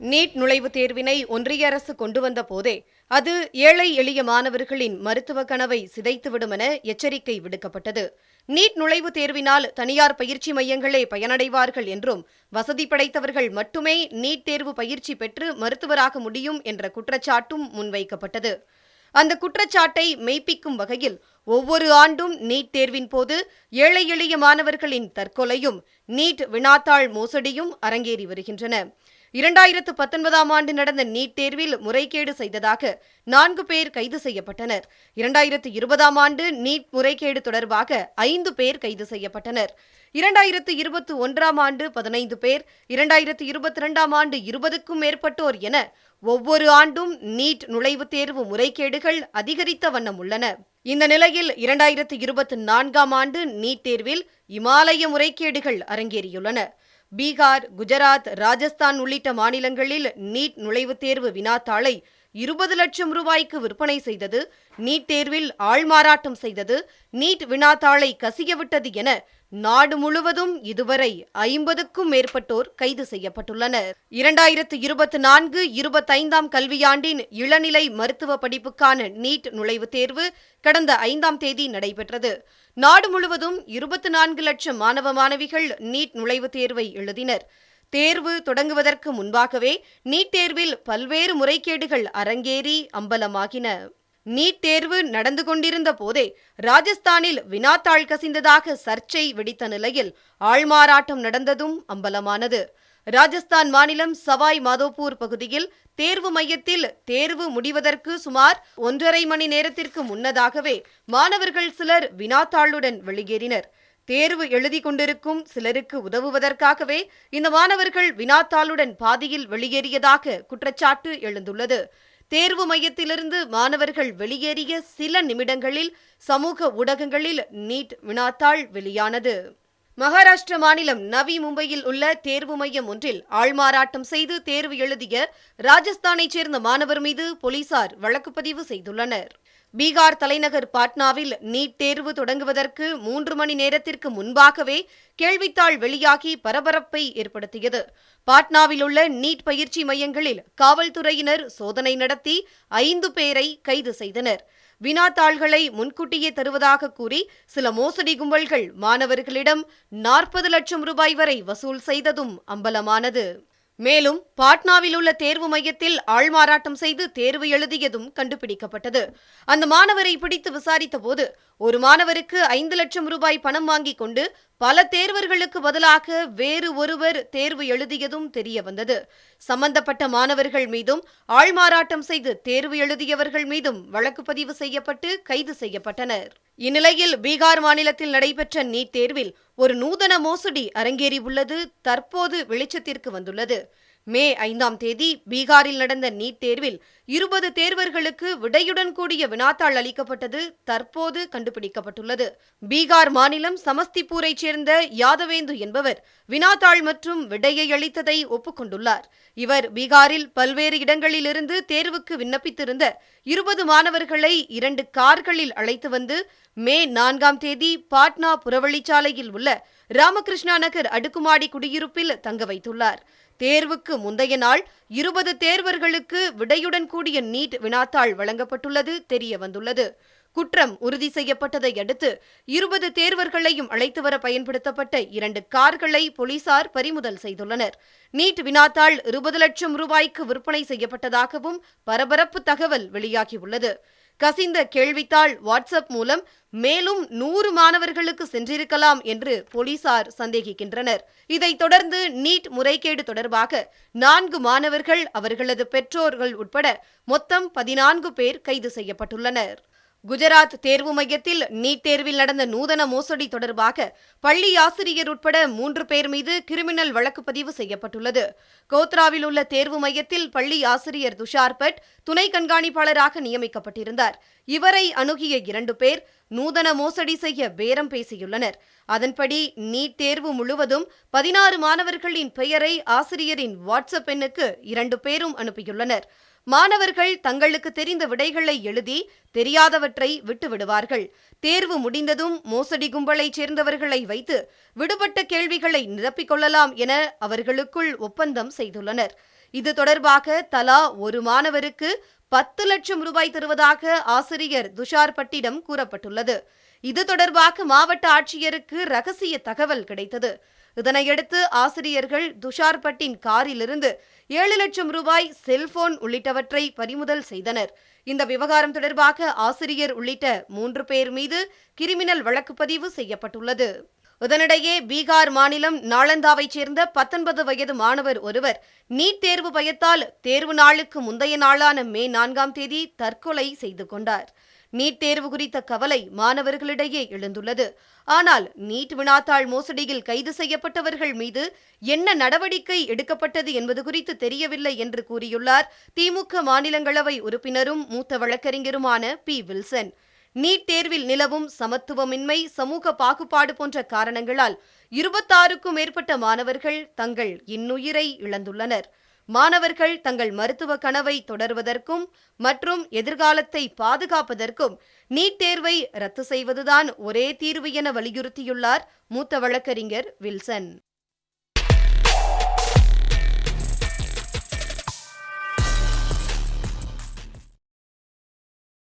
NEET நுழைவுத் தேர்வினை ஒன்றிய அரசு கொண்டு வந்த போதே அது ஏழை எளிய மாணவர்களின் மருத்துவ கனவை சிதைத்துவிடும் என எச்சரிக்கை விடுக்கப்பட்டது. நீட் நுழைவுத் தேர்வினால் தனியார் பயிற்சி மையங்களே பயனடைவார்கள் என்றும் வசதி படைத்தவர்கள் மட்டுமே நீட் தேர்வு பயிற்சி பெற்று மருத்துவராக முடியும் என்ற குற்றச்சாட்டும் முன்வைக்கப்பட்டது. அந்த குற்றச்சாட்டை மெய்ப்பிக்கும் வகையில் ஒவ்வொரு ஆண்டும் நீட் தேர்வின் போது ஏழை எளிய மாணவர்களின் தற்கொலையும் நீட் வினாத்தாள் மோசடியும் அரங்கேறி வருகின்றன. இரண்டாயிரத்து பத்தொன்பதாம் ஆண்டு நடந்த நீட் தேர்வில் முறைகேடு செய்ததாக நான்கு பேர் கைது செய்யப்பட்டனர். இரண்டாயிரத்து இருபதாம் ஆண்டு நீட் முறைகேடு தொடர்பாக ஐந்து பேர் கைது செய்யப்பட்டனர். இரண்டாயிரத்து இருபத்தி ஒன்றாம் ஆண்டு பதினைந்து பேர் இரண்டாயிரத்து இருபத்தி இரண்டாம் ஆண்டு இருபதுக்கும் மேற்பட்டோர் என ஒவ்வொரு ஆண்டும் நீட் நுழைவுத் தேர்வு முறைகேடுகள் அதிகரித்த வண்ணம் உள்ளன. இந்த நிலையில் இரண்டாயிரத்து இருபத்தி நான்காம் ஆண்டு நீட் தேர்வில் இமாலய முறைகேடுகள் அரங்கேறியுள்ளன. பீகார் குஜராத் ராஜஸ்தான் உள்ளிட்ட மாநிலங்களில் நீட் நுழைவுத் தேர்வு வினாத்தாளை இருபது லட்சம் ரூபாய்க்கு விற்பனை செய்தது நீட் தேர்வில் ஆள்மாறாட்டம் செய்தது நீட் வினாத்தாளை கசியவிட்டது என நாடு முழுவதும் இதுவரை ஐம்பதுக்கும் மேற்பட்டோர் கைது செய்யப்பட்டுள்ளனர். இரண்டாயிரத்து இருபத்தி நான்கு இருபத்தைந்தாம் கல்வியாண்டின் இளநிலை மருத்துவ படிப்புக்கான நீட் நுழைவுத் தேர்வு கடந்த ஐந்தாம் தேதி நடைபெற்றது. நாடு முழுவதும் இருபத்தி நான்கு லட்சம் மாணவ மாணவிகள் நீட் நுழைவுத் தேர்வை எழுதினர். தேர்வு தொடங்குவதற்கு முன்பாகவே நீட் தேர்வில் பல்வேறு முறைகேடுகள் அரங்கேறி அம்பலமாகின. நீட் தேர்வு நடந்து கொண்டிருந்த போதே ராஜஸ்தானில் வினாத்தாள் கசிந்ததாக சர்ச்சை வெடித்த நிலையில் ஆள்மாறாட்டம் நடந்ததும் அம்பலமானது. ராஜஸ்தான் மாநிலம் சவாய் மாதோப்பூர் பகுதியில் தேர்வு மையத்தில் தேர்வு முடிவதற்கு சுமார் ஒன்றரை மணி நேரத்திற்கு முன்னதாகவே மாணவர்கள் சிலர் வினாத்தாளுடன் வெளியேறினர். தேர்வு எழுதி கொண்டிருக்கும் சிலருக்கு உதவுவதற்காகவே இந்த மாணவர்கள் வினாத்தாளுடன் பாதியில் வெளியேறியதாக குற்றச்சாட்டு எழுந்துள்ளது. தேர்வு மையத்திலிருந்து மாணவர்கள் வெளியேறிய சில நிமிடங்களில் சமூக ஊடகங்களில் நீட் வினாத்தாள் வெளியானது. மகாராஷ்டிர மாநிலம் நவி மும்பையில் உள்ள தேர்வு மையம் ஒன்றில் ஆள்மாறாட்டம் செய்து தேர்வு எழுதிய ராஜஸ்தானைச் சேர்ந்த மாணவர் மீது போலீசார் வழக்குப்பதிவு செய்துள்ளனர். பீகார் தலைநகர் பாட்னாவில் நீட் தேர்வு தொடங்குவதற்கு மூன்று மணி நேரத்திற்கு முன்பாகவே கேள்வித்தாள் வெளியாகி பரபரப்பை ஏற்படுத்தியது. பாட்னாவில் உள்ள நீட் பயிற்சி மையங்களில் காவல்துறையினர் சோதனை நடத்தி ஐந்து பேரை கைது செய்தனர். வினாத்தாள்களை முன்கூட்டியே தருவதாக கூறி சில மோசடி கும்பல்கள் மாணவர்களிடம் நாற்பது லட்சம் ரூபாய் வரை வசூல் செய்ததும் அம்பலமானது. மேலும் பாட்னாவில் உள்ள தேர்வு மையத்தில் ஆள்மாறாட்டம் செய்து தேர்வு எழுதியதும் கண்டுபிடிக்கப்பட்டது. அந்த மாணவரை பிடித்து விசாரித்த போது ஒரு மாணவருக்கு ஐந்து லட்சம் ரூபாய் பணம் வாங்கிக் கொண்டு பல தேர்வர்களுக்கு பதிலாக வேறு ஒருவர் தேர்வு எழுதியதும் தெரியவந்தது. சம்பந்தப்பட்ட மாணவர்கள் மீதும் ஆள்மாறாட்டம் செய்து தேர்வு எழுதியவர்கள் மீதும் வழக்கு பதிவு செய்யப்பட்டு கைது செய்யப்பட்டனர். இந்நிலையில் பீகார் மாநிலத்தில் நடைபெற்ற நீட் தேர்வில் ஒரு நூதன மோசடி அரங்கேறியுள்ளது தற்போது வெளிச்சத்திற்கு வந்துள்ளது. மே ஐந்தாம் தேதி பீகாரில் நடந்த நீட் தேர்வில் இருபது தேர்வர்களுக்கு விடையுடன் கூடிய வினாத்தாள் அளிக்கப்பட்டது தற்போது கண்டுபிடிக்கப்பட்டுள்ளது. பீகார் மாநிலம் சமஸ்திபூரைச் சேர்ந்த யாதவேந்து என்பவர் வினாத்தாள் மற்றும் விடையை அளித்ததை ஒப்புக்கொண்டுள்ளார். இவர் பீகாரில் பல்வேறு இடங்களிலிருந்து தேர்வுக்கு விண்ணப்பித்திருந்த இருபது மாணவர்களை இரண்டு கார்களில் அழைத்து வந்து மே நான்காம் தேதி பாட்னா புறவழிச்சாலையில் உள்ள ராமகிருஷ்ணா நகர் அடுக்குமாடி குடியிருப்பில் தங்க வைத்துள்ளார். தேர்வுக்கு முந்தைய நாள் இருபது தேர்வர்களுக்கு விடையுடன் கூடிய நீட் வினாத்தாள் வழங்கப்பட்டுள்ளது தெரிய வந்துள்ளது. குற்றம் உறுதி செய்யப்பட்டதை அடுத்து இருபது தேர்வர்களையும் அழைத்து வர பயன்படுத்தப்பட்ட இரண்டு கார்களை போலீசார் பறிமுதல் செய்துள்ளனர். நீட் வினாத்தாள் இருபது லட்சம் ரூபாய்க்கு விற்பனை செய்யப்பட்டதாகவும் பரபரப்பு தகவல் வெளியாகியுள்ளது. கசிந்த கேள்வித்தாள் வாட்ஸ்அப் மூலம் மேலும் நூறு மாணவர்களுக்கு சென்றிருக்கலாம் என்று போலீசார் சந்தேகிக்கின்றனர். இதைத் தொடர்ந்து நீட் முறைகேடு தொடர்பாக நான்கு மாணவர்கள் அவர்களது பெற்றோர்கள் உட்பட மொத்தம் பதினான்கு பேர் கைது செய்யப்பட்டுள்ளனர். குஜராத் தேர்வு மையத்தில் நீட் தேர்வில் நடந்த நூதன மோசடி தொடர்பாக பள்ளி ஆசிரியர் உட்பட மூன்று பேர் மீது கிரிமினல் வழக்கு பதிவு செய்யப்பட்டுள்ளது. கோத்ராவில் உள்ள தேர்வு மையத்தில் பள்ளி ஆசிரியர் துஷார் பட் துணை கண்காணிப்பாளராக நியமிக்கப்பட்டிருந்தார். இவரை அணுகிய இரண்டு பேர் நூதன மோசடி செய்ய பேரம் பேசியுள்ளனர். அதன்படி நீட் தேர்வு முழுவதும் பதினாறு மாணவர்களின் பெயரை ஆசிரியரின் வாட்ஸ்அப் எண்ணுக்கு இரண்டு பேரும் அனுப்பியுள்ளனர். மாணவர்கள் தங்களுக்கு தெரிந்த விடைகளை எழுதி தெரியாதவற்றை விட்டுவிடுவார்கள். தேர்வு முடிந்ததும் மோசடி கும்பலைச் சேர்ந்தவர்களை வைத்து விடுபட்ட கேள்விகளை நிரப்பிக் கொள்ளலாம் என அவர்களுக்குள் ஒப்பந்தம் செய்துள்ளனர். இது தொடர்பாக தலா ஒரு மாணவருக்கு பத்து லட்சம் ரூபாய் தருவதாக ஆசிரியர் துஷார் பட்டிடம் கூறப்பட்டுள்ளது. இது தொடர்பாக மாவட்ட ஆட்சியருக்கு ரகசிய தகவல் கிடைத்தது. இதனையடுத்து ஆசிரியர்கள் துஷார்பட்டின் காரிலிருந்து ஏழு லட்சம் ரூபாய் செல்போன் உள்ளிட்டவற்றை பறிமுதல் செய்தனர். இந்த விவகாரம் தொடர்பாக ஆசிரியர் உள்ளிட்ட மூன்று பேர் மீது கிரிமினல் வழக்கு பதிவு செய்யப்பட்டுள்ளது. இதனிடையே பீகார் மாநிலம் நாளந்தாவைச் சேர்ந்த பத்தொன்பது வயது மாணவர் ஒருவர் நீட் தேர்வு பயத்தால் தேர்வு நாளுக்கு முந்தைய நாளான மே நான்காம் தேதி தற்கொலை செய்து கொண்டார். நீட் தேர்வு குறித்த கவலை மாணவர்களிடையே எழுந்துள்ளது. ஆனால் நீட் வினாத்தாள் மோசடியில் கைது செய்யப்பட்டவர்கள் மீது என்ன நடவடிக்கை எடுக்கப்பட்டது என்பது குறித்து தெரியவில்லை என்று கூறியுள்ளார் திமுக மாநிலங்களவை உறுப்பினரும் மூத்த வழக்கறிஞருமான பி. வில்சன். நீட் தேர்வில் நிலவும் சமத்துவமின்மை சமூக பாகுபாடு போன்ற காரணங்களால் இருபத்தாறுக்கும் மேற்பட்ட மாணவர்கள் தங்கள் இன்னுயிரை இழந்துள்ளனர். மாணவர்கள் தங்கள் மருத்துவ கனவை தொடர்வதற்கும் மற்றும் எதிர்காலத்தை பாதுகாப்பதற்கும் நீட் தேர்வை ரத்து செய்வதுதான் ஒரே தீர்வு என வலியுறுத்தியுள்ளார் மூத்த வழக்கறிஞர் வில்சன்.